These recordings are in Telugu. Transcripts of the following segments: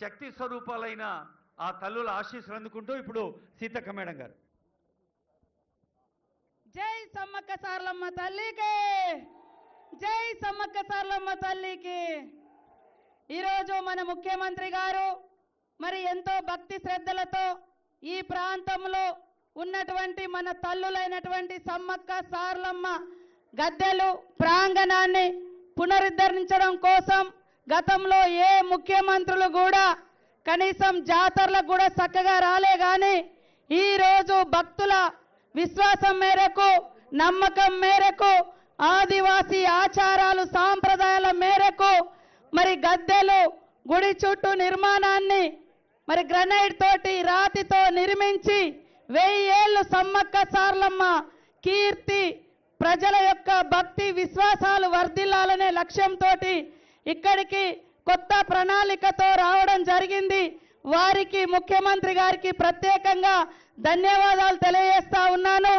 శక్తి స్వరూపాలైన ఆ తల్లుల ఆశీస్సులు అందుకుంటూ ఇప్పుడు సీతక్క మేడం గారు. జై సమ్మక్క సార్లమ్మ తల్లికి! జై సమ్మక్క సార్లమ్మ తల్లికి! ఈరోజు మన ముఖ్యమంత్రి గారు మరి ఎంతో భక్తి శ్రద్ధలతో ఈ ప్రాంతంలో ఉన్నటువంటి మన తల్లులైనటువంటి సమ్మక్క సార్లమ్మ గద్దెలు ప్రాంగణాన్ని పునరుద్ధరించడం కోసం గతంలో ఏ ముఖ్యమంత్రులు కూడా కనీసం జాతరలకు కూడా చక్కగా రాలే కానీ ఈ రోజు భక్తుల విశ్వాసం మేరకు నమ్మకం మేరకు ఆదివాసీ ఆచారాలు సాంప్రదాయాల మేరకు మరి గద్దెలు గుడి చుట్టూ నిర్మాణాన్ని మరి గ్రనైట్ తోటి రాతితో నిర్మించి వెయ్యి ఏళ్ళు సమ్మక్క సార్లమ్మ కీర్తి ప్రజల యొక్క భక్తి విశ్వాసాలు వర్ధిల్లాలనే లక్ష్యంతో ఇక్కడికి కొత్త ప్రణాళికతో రావడం జరిగింది. వారికి ముఖ్యమంత్రి గారికి ప్రత్యేకంగా ధన్యవాదాలు తెలియజేస్తా ఉన్నాను.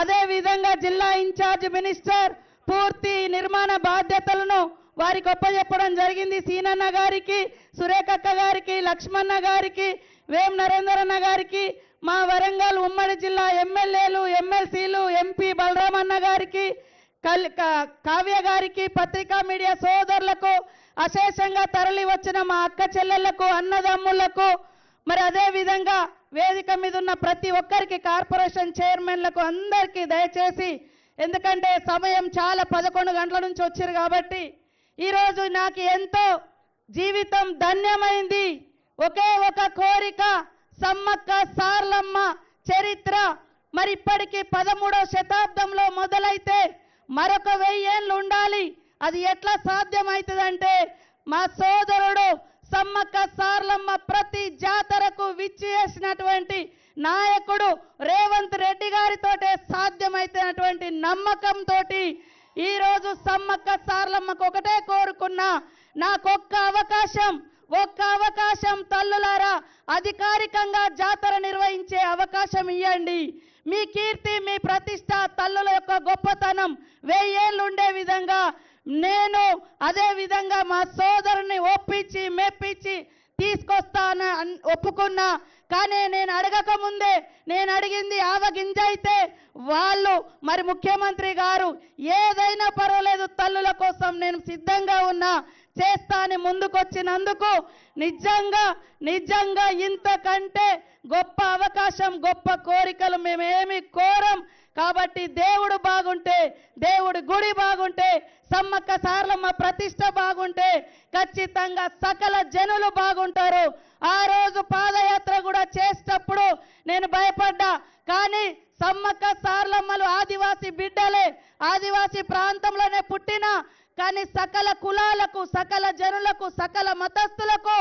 అదేవిధంగా జిల్లా ఇన్ఛార్జ్ మినిస్టర్ పూర్తి నిర్మాణ బాధ్యతలను వారికి ఒప్పజెప్పడం జరిగింది. సీనన్న గారికి సురేఖక్క గారికి లక్ష్మణ గారికి వేం నరేందరన్న గారికి మా వరంగల్ ఉమ్మడి జిల్లా ఎమ్మెల్యేలు ఎమ్మెల్సీలు ఎంపీ బలరామన్న గారికి కల్ కా- కావ్య గారికి పత్రికా మీడియా సోదరులకు అశేషంగా తరలి వచ్చిన మా అక్క చెల్లెళ్ళకు అన్నదమ్ములకు మరి అదే విధంగా వేదిక మీద ఉన్న ప్రతి ఒక్కరికి కార్పొరేషన్ చైర్మన్లకు అందరికీ దయచేసి ఎందుకంటే సమయం చాలా పదకొండు గంటల నుంచి వచ్చారు కాబట్టి ఈరోజు నాకు ఎంతో జీవితం ధన్యమైంది. ఒకే ఒక కోరిక సమ్మక్క సార్లమ్మ చరిత్ర. మరి ఇప్పటికీ పదమూడవ శతాబ్దంలో మొదలైతే మరొక వెయ్యేళ్ళు ఉండాలి. అది ఎట్లా సాధ్యమవుతుందంటే మా సోదరుడు సమ్మక్క సార్లమ్మ ప్రతి జాతరకు విచ్చేసినటువంటి నాయకుడు రేవంత్ రెడ్డి గారితోటే సాధ్యమైతున్నటువంటి నమ్మకంతో ఈరోజు సమ్మక్క సార్లమ్మకు ఒకటే కోరుకున్నా నాకొక్క అవకాశం ఒక్క అవకాశం తల్లులారా అధికారికంగా జాతర నిర్వహించే అవకాశం ఇవ్వండి మీ కీర్తి మీ ప్రతిష్ట తల్లుల యొక్క గొప్పతనం వెయ్యేళ్ళు ఉండే విధంగా నేను అదే విధంగా మా సోదరుని ఒప్పించి మెప్పించి తీసుకొస్తాను అన్- ఒప్పుకున్నా. కానీ నేను అడగక ముందే నేను అడిగింది ఆవగింజ అయితే వాళ్ళు మరి ముఖ్యమంత్రి గారు ఏదైనా పర్వాలేదు తల్లుల కోసం నేను సిద్ధంగా ఉన్నా చేస్తాని ముందుకొచ్చినందుకు నిజంగా నిజంగా ఇంతకంటే గొప్ప అవకాశం గొప్ప కోరికలు మేమేమి కోరం. కాబట్టి దేవుడు బాగుంటే దేవుడు గుడి బాగుంటే సమ్మక్క సార్లమ్మ ప్రతిష్ట బాగుంటే ఖచ్చితంగా సకల జనులు బాగుంటారు. ఆ రోజు పాదయాత్ర కూడా చేసేటప్పుడు నేను భయపడ్డా. కానీ సమ్మక్క సార్లమ్మలు ఆదివాసి బిడ్డలే. ఆదివాసి ప్రాంతంలోనే పుట్టిన కానీ సకల కులాలకు సకల జనులకు సకల మతస్థులకు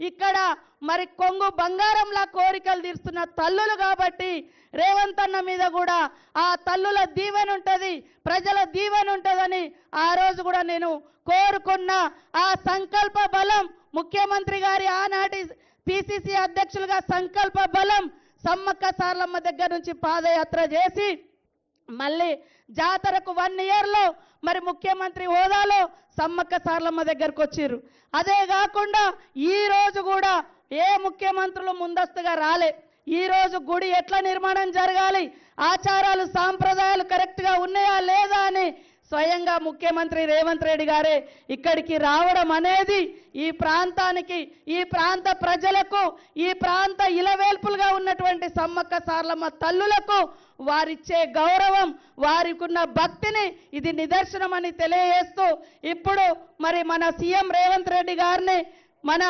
ఇక్కడ మరి కొంగు బంగారంలా కోరికలు తీరుస్తున్న తల్లులు కాబట్టి రేవంత్ అన్న మీద కూడా ఆ తల్లుల దీవెన ఉంటుంది ప్రజల దీవెన ఉంటుందని ఆ రోజు కూడా నేను కోరుకున్న ఆ సంకల్ప బలం ముఖ్యమంత్రి గారి ఆనాటి పిసిసి అధ్యక్షులుగా సంకల్ప బలం సమ్మక్క సార్లమ్మ దగ్గర నుంచి పాదయాత్ర చేసి మళ్ళీ జాతరకు వన్ ఇయర్లో మరి ముఖ్యమంత్రి హోదాలో సమ్మక్క సార్లమ్మ దగ్గరకు వచ్చిర్రు. అదే కాకుండా ఈ రోజు కూడా ఏ ముఖ్యమంత్రులు ముందస్తుగా రాలే. ఈ రోజు గుడి ఎట్లా నిర్మాణం జరగాలి? ఆచారాలు సాంప్రదాయాలు కరెక్ట్గా ఉన్నాయా లేదా అని స్వయంగా ముఖ్యమంత్రి రేవంత్ రెడ్డి గారే ఇక్కడికి రావడం అనేది ఈ ప్రాంతానికి ఈ ప్రాంత ప్రజలకు ఈ ప్రాంత ఇలవేల్పులుగా ఉన్నటువంటి సమ్మక్క సార్లమ్మ తల్లులకు వారిచ్చే గౌరవం వారికున్న భక్తిని ఇది నిదర్శనం అని తెలియజేస్తూ ఇప్పుడు మరి మన సీఎం రేవంత్ రెడ్డి గారిని మన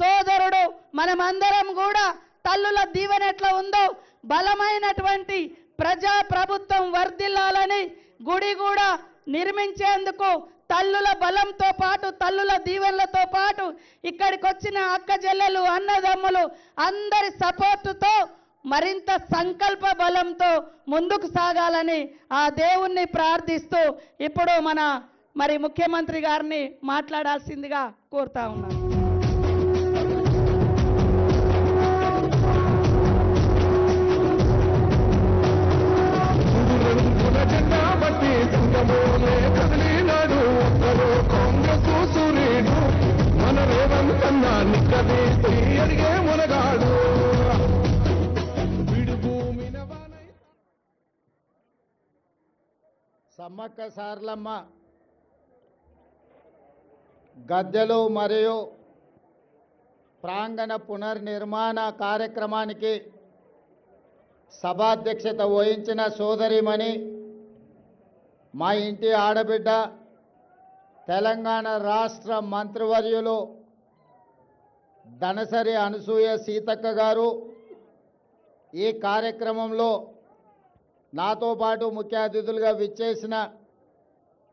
సోదరుడు మనమందరం కూడా తల్లుల దీవెన ఎట్లా ఉందో బలమైనటువంటి ప్రజా ప్రభుత్వం వర్ధిల్లాలని గుడి కూడా నిర్మించేందుకు తల్లుల బలంతో పాటు తల్లుల దీవెనలతో పాటు ఇక్కడికి వచ్చిన అక్క చెల్లెలు అన్నదమ్ములు అందరి సపోర్టుతో మరింత సంకల్ప బలంతో ముందుకు సాగాలని ఆ దేవుణ్ణి ప్రార్థిస్తూ ఇప్పుడు మన మరి ముఖ్యమంత్రి గారిని మాట్లాడాల్సిందిగా కోరుతా ఉన్నాను. సమ్మక్క సార్లమ్మ. గద్దెలు మరియు ప్రాంగణ పునర్నిర్మాణ కార్యక్రమానికి సభాధ్యక్షత వహించిన సోదరిమణి మా ఇంటి ఆడబిడ్డ తెలంగాణ రాష్ట్ర మంత్రివర్యులు దనసరి అనసూయ సీతక్క గారు ఈ కార్యక్రమంలో నాతో పాటు ముఖ్య అతిథులుగా విచ్చేసిన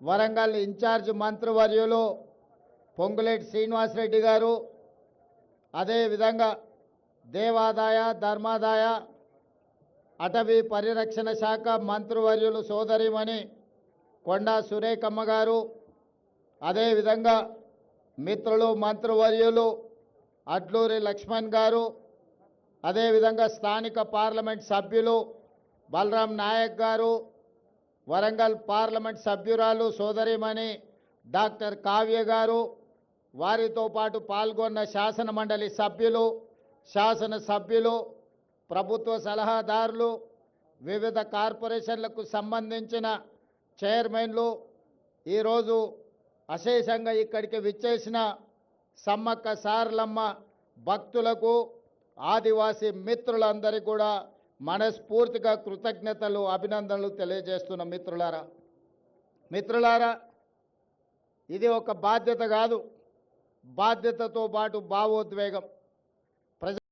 వరంగల్ ఇన్ఛార్జ్ మంత్రివర్యులు పొంగులేటి శ్రీనివాసరెడ్డి గారు అదేవిధంగా దేవాదాయ ధర్మాదాయ అటవీ పరిరక్షణ శాఖ మంత్రివర్యులు సోదరిమణి కొండా సురేఖమ్మ గారు అదేవిధంగా మిత్రులు మంత్రివర్యులు అడ్లూరి లక్ష్మణ్ గారు అదేవిధంగా స్థానిక పార్లమెంట్ సభ్యులు బలరాం నాయక్ గారు వరంగల్ పార్లమెంట్ సభ్యురాలు సోదరిమణి డాక్టర్ కావ్య గారు వారితో పాటు పాల్గొన్న శాసన మండలి సభ్యులు శాసన సభ్యులు ప్రభుత్వ సలహాదారులు వివిధ కార్పొరేషన్లకు సంబంధించిన చైర్మన్లు ఈరోజు అశేషంగా ఇక్కడికి విచ్చేసిన సమ్మక్క సారలమ్మ భక్తులకు ఆదివాసీ మిత్రులందరికీ కూడా మనస్ఫూర్తిగా కృతజ్ఞతలు అభినందనలు తెలియజేస్తున్న మిత్రులారా. మిత్రులారా ఇది ఒక బాధ్యత కాదు. బాధ్యతతో పాటు భావోద్వేగం.